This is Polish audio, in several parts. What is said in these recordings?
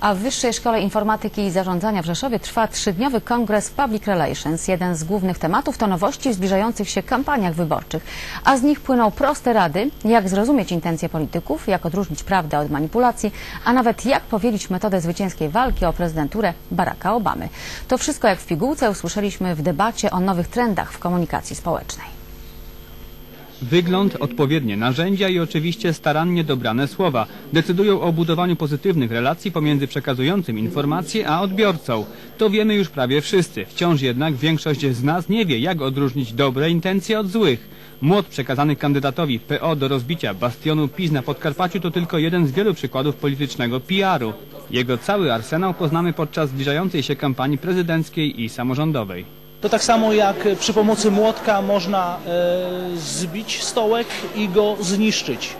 A w Wyższej Szkole Informatyki i Zarządzania w Rzeszowie trwa trzydniowy kongres Public Relations. Jeden z głównych tematów to nowości w zbliżających się kampaniach wyborczych. A z nich płyną proste rady, jak zrozumieć intencje polityków, jak odróżnić prawdę od manipulacji, a nawet jak powielić metodę zwycięskiej walki o prezydenturę Baracka Obamy. To wszystko jak w pigułce usłyszeliśmy w debacie o nowych trendach w komunikacji społecznej. Wygląd, odpowiednie narzędzia i oczywiście starannie dobrane słowa decydują o budowaniu pozytywnych relacji pomiędzy przekazującym informacje a odbiorcą. To wiemy już prawie wszyscy. Wciąż jednak większość z nas nie wie, jak odróżnić dobre intencje od złych. Młot przekazany kandydatowi PO do rozbicia bastionu PiS na Podkarpaciu to tylko jeden z wielu przykładów politycznego PR-u. Jego cały arsenał poznamy podczas zbliżającej się kampanii prezydenckiej i samorządowej. To tak samo jak przy pomocy młotka można e, zbić stołek i go zniszczyć.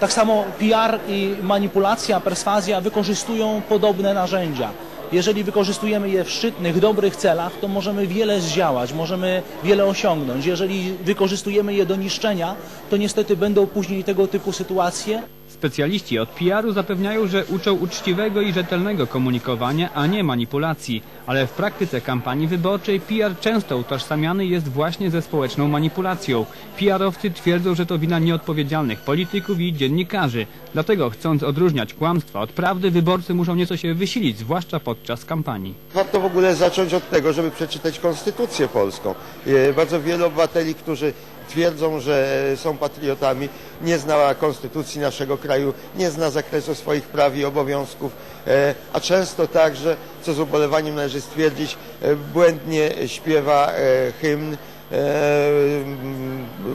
Tak samo PR i manipulacja, perswazja wykorzystują podobne narzędzia. Jeżeli wykorzystujemy je w szczytnych, dobrych celach, to możemy wiele zdziałać, możemy wiele osiągnąć. Jeżeli wykorzystujemy je do niszczenia, to niestety będą później tego typu sytuacje. Specjaliści od PR-u zapewniają, że uczą uczciwego i rzetelnego komunikowania, a nie manipulacji. Ale w praktyce kampanii wyborczej PR często utożsamiany jest właśnie ze społeczną manipulacją. PR-owcy twierdzą, że to wina nieodpowiedzialnych polityków i dziennikarzy. Dlatego chcąc odróżniać kłamstwa od prawdy, wyborcy muszą nieco się wysilić, zwłaszcza podczas kampanii. Warto w ogóle zacząć od tego, żeby przeczytać Konstytucję Polską. E, Bardzo wielu obywateli, którzy twierdzą, że są patriotami, nie zna Konstytucji naszego kraju, nie zna zakresu swoich praw i obowiązków, e, a często także, co z ubolewaniem należy stwierdzić, e, błędnie śpiewa e, hymn,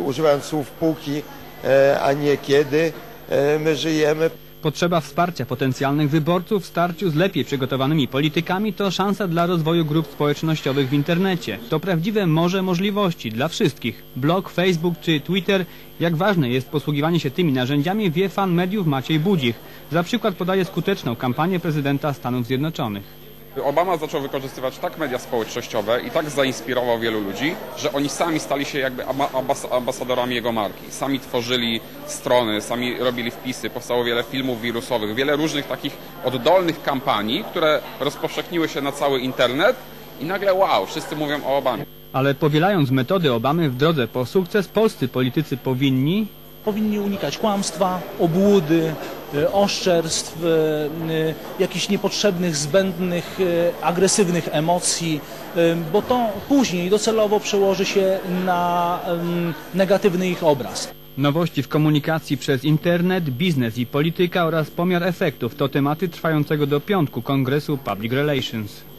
używając słów póki, a nie kiedy my żyjemy. Potrzeba wsparcia potencjalnych wyborców w starciu z lepiej przygotowanymi politykami to szansa dla rozwoju grup społecznościowych w internecie. To prawdziwe morze możliwości dla wszystkich. Blog, Facebook czy Twitter. Jak ważne jest posługiwanie się tymi narzędziami wie fan mediów Maciej Budzich. Za przykład podaje skuteczną kampanię prezydenta Stanów Zjednoczonych. Obama zaczął wykorzystywać tak media społecznościowe i tak zainspirował wielu ludzi, że oni sami stali się jakby amba- ambas- ambasadorami jego marki. Sami tworzyli strony, sami robili wpisy, powstało wiele filmów wirusowych, wiele różnych takich oddolnych kampanii, które rozpowszechniły się na cały internet i nagle wow, wszyscy mówią o Obamie. Ale powielając metody Obamy w drodze po sukces, polscy politycy powinni Powinni unikać kłamstwa, obłudy, e, oszczerstw, e, e, jakichś niepotrzebnych, zbędnych, agresywnych emocji, bo to później docelowo przełoży się na negatywny ich obraz. Nowości w komunikacji przez internet, biznes i polityka oraz pomiar efektów to tematy trwającego do piątku Kongresu Public Relations.